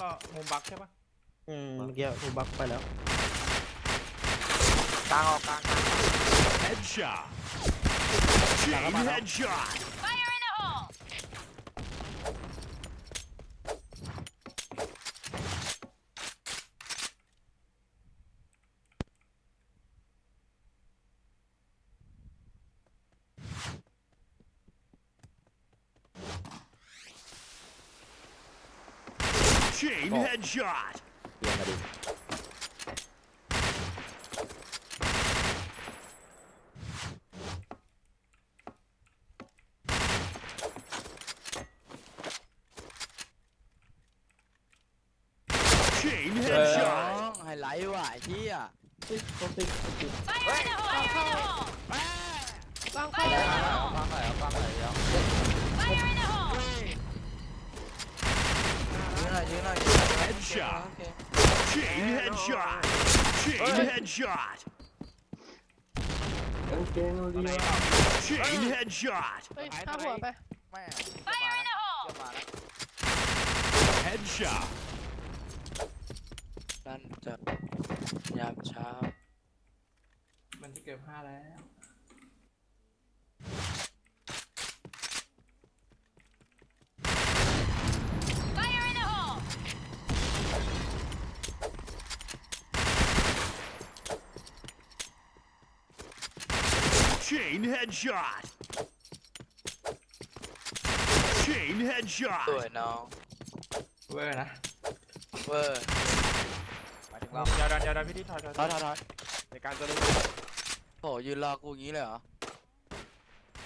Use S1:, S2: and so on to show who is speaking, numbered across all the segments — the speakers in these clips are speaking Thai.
S1: รอมุมบักใช่ปะ
S2: อืมเมื่อกี้กูบักไปแล้ว
S3: กลางออกกลางกลาง
S4: Headshot. Chain headshot. Chain
S2: Oh.
S4: headshot.
S2: เยี่ยมมาดิ
S4: Chain
S3: น้
S4: headshot.
S3: องไฮไลท์ว่ะไอ้เหี้ย
S2: ติ๊กติ๊กติ๊กติ๊ก
S5: Fire in the hole! Fire in the hole!
S3: กลาง
S5: Fire in the
S3: ก
S5: hole!
S3: ลางไหนเอากลางไหนเอา
S5: Fire in the hole!
S3: ยืนหน่อยยืนหน่อยยืนหน่อย
S4: Headshot
S3: โอเค
S4: Chain headshot. Chain headshot.
S2: กางเกงเรียว
S4: Chain headshot.
S6: เฮ้ยข้าหัวไป
S3: แม่
S5: Fire in the
S3: เชื่อ
S5: hole!
S3: มาแล้ว
S4: Headshot.
S3: นั่นจะยามเช้า
S1: มันจะเกือบห้าแล้ว
S4: Chain headshot. Chain
S3: สวย
S4: headshot.
S3: น้อง
S1: เวอร์นะ
S3: เวอร์หมายถึงเรา
S1: เดี๋ยวดันเดี๋ยวดันพี่ที่ถอยถอย
S3: ถอยถอยถอย
S2: ในการตัวนี้
S3: โหยืนรอกูอย่างนี้เลยเหรอ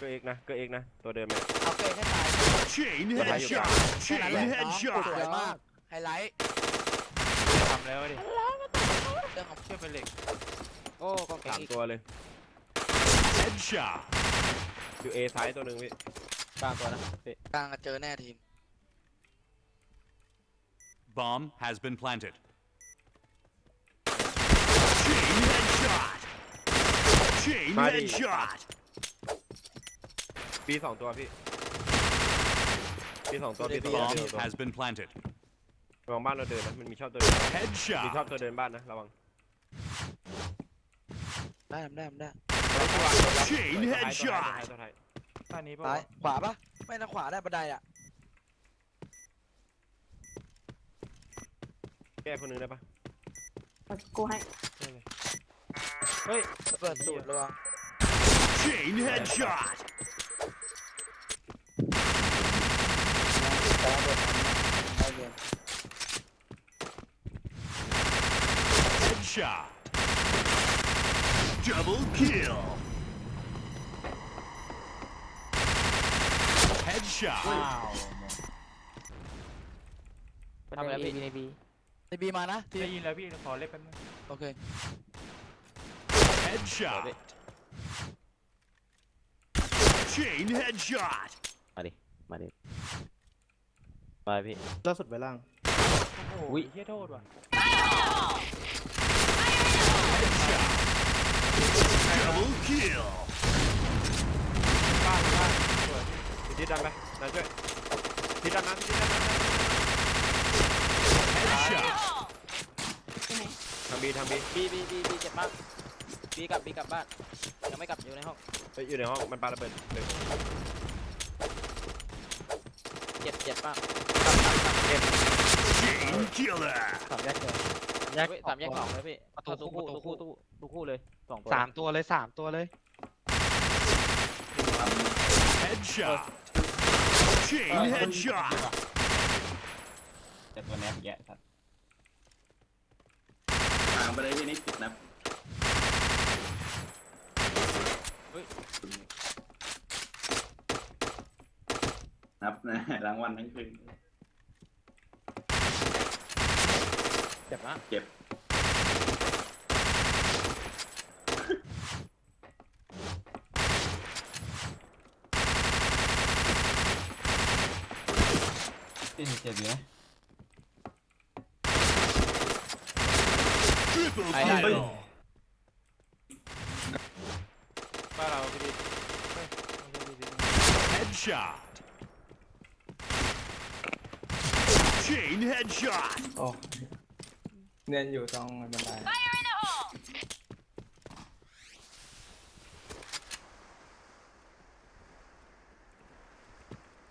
S2: ก็เอกนะก็เอกนะ ตัวเดิมไหม
S3: เอาเกยให้ตาย
S4: Chain
S2: What are you
S4: headshot.
S3: แค่นั้น
S4: Chain
S3: แหละน้องส
S4: headshot.
S3: วยมากไฮไลท์
S1: ทำแล้วดิ
S3: เรื่องของ เชื่อเป็นเหล็ก
S2: โอ้กองสามตัวเลย
S4: Headshot.
S2: อยู่เอซ้ายตัวหนึ่งพี่กลางตัวนะพี่
S3: กลางอะเจอแน่ทีม
S4: Bomb has been planted. Chain headshot. Chain
S2: Buddy.
S4: headshot.
S2: ปีสองตัวพี่ปีสองตัวพี่ตัว
S4: Bomb
S2: พี่ตัว
S4: has been planted.
S2: ระวังบ้านเราเดินนะมันมีชอบตัวเดินมีชอบ
S4: Headshot.
S2: ตัวเดินบ้านนะระวัง
S3: ได้ทำได้ทำได้
S4: Chain
S2: ต
S4: headshot.
S2: ตัวท้าย
S1: ท่านี้ปะ
S3: ซ้ายวะขวาปะไม่นะขวาได้บันไดอะ
S2: แก้คนหนึงได้ปะ
S7: กูให้
S1: เฮ้ย
S3: เปิดสูตรระวัง
S4: Chain headshot.
S3: แต่ว่าเปิดทำได้เรียน
S4: Headshot. Double kill. Headshot.
S1: ทำอะไรพี่ในบี
S3: ในบีมานะที
S1: ได้ยินแล้วพี่ขอเล็บแป๊บนึง
S3: โอเค
S4: Headshot. Chain headshot.
S2: มาดิ มาดิ มาพี่ ล่าสุดไปล่าง
S1: โอ้โห
S2: อุ๊ย
S1: เฮียโทษว่ะ
S5: Fire in the hole!
S4: Headshot. Double kill.
S1: บ้านบ้านสวย
S2: พี่ทิศดันไปนายช่วยทิศดันนะพี่ทิศดันนะ
S4: Headshot.
S5: hole!
S2: ทำบีทำบี
S8: บีบีบีบีเจ็บมากบีกลับบีกลับบ้านยังไม่กลับอยู่ในห้อง
S2: ไปอยู่ในห้องมันปาระเบิดเลย
S8: เจ็บเจ็บมาก
S4: Chain killer.
S1: สามแยกเลย
S8: เฮ้ยสามแยกสองเลยพี่เอาตู้คู่ตู้คู่ตู้ตู้คู่เลยสองตัว
S1: สามตัวเลยสามตัวเลย
S4: Headshot. Chain headshot.
S8: แต่ตัวแนบแย่สัตว์
S9: ห่างไปเลยพี่นิดติดนับนับนะรางวัลทั้งคืน
S8: เจ็บมาก
S9: เจ็บ
S8: ที่เจ็บอยู่ไหม
S4: Triple
S8: Ai, ai,
S4: kill.
S1: บ้านเราพี่ดิเฮ้ยไม่ใช่พี่ดิ
S4: Headshot. Chain headshot.
S6: โอ้ เนียนอยู่ตรงบันได
S5: Fire in the hole!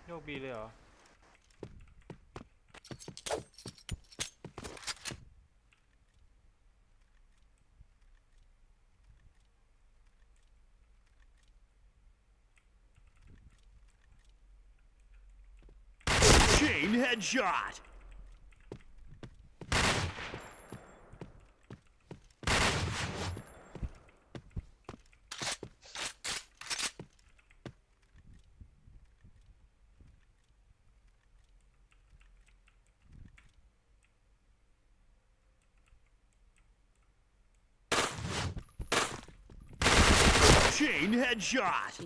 S1: โยกบีเลยเหรอ
S4: Chain headshot. Chain headshot.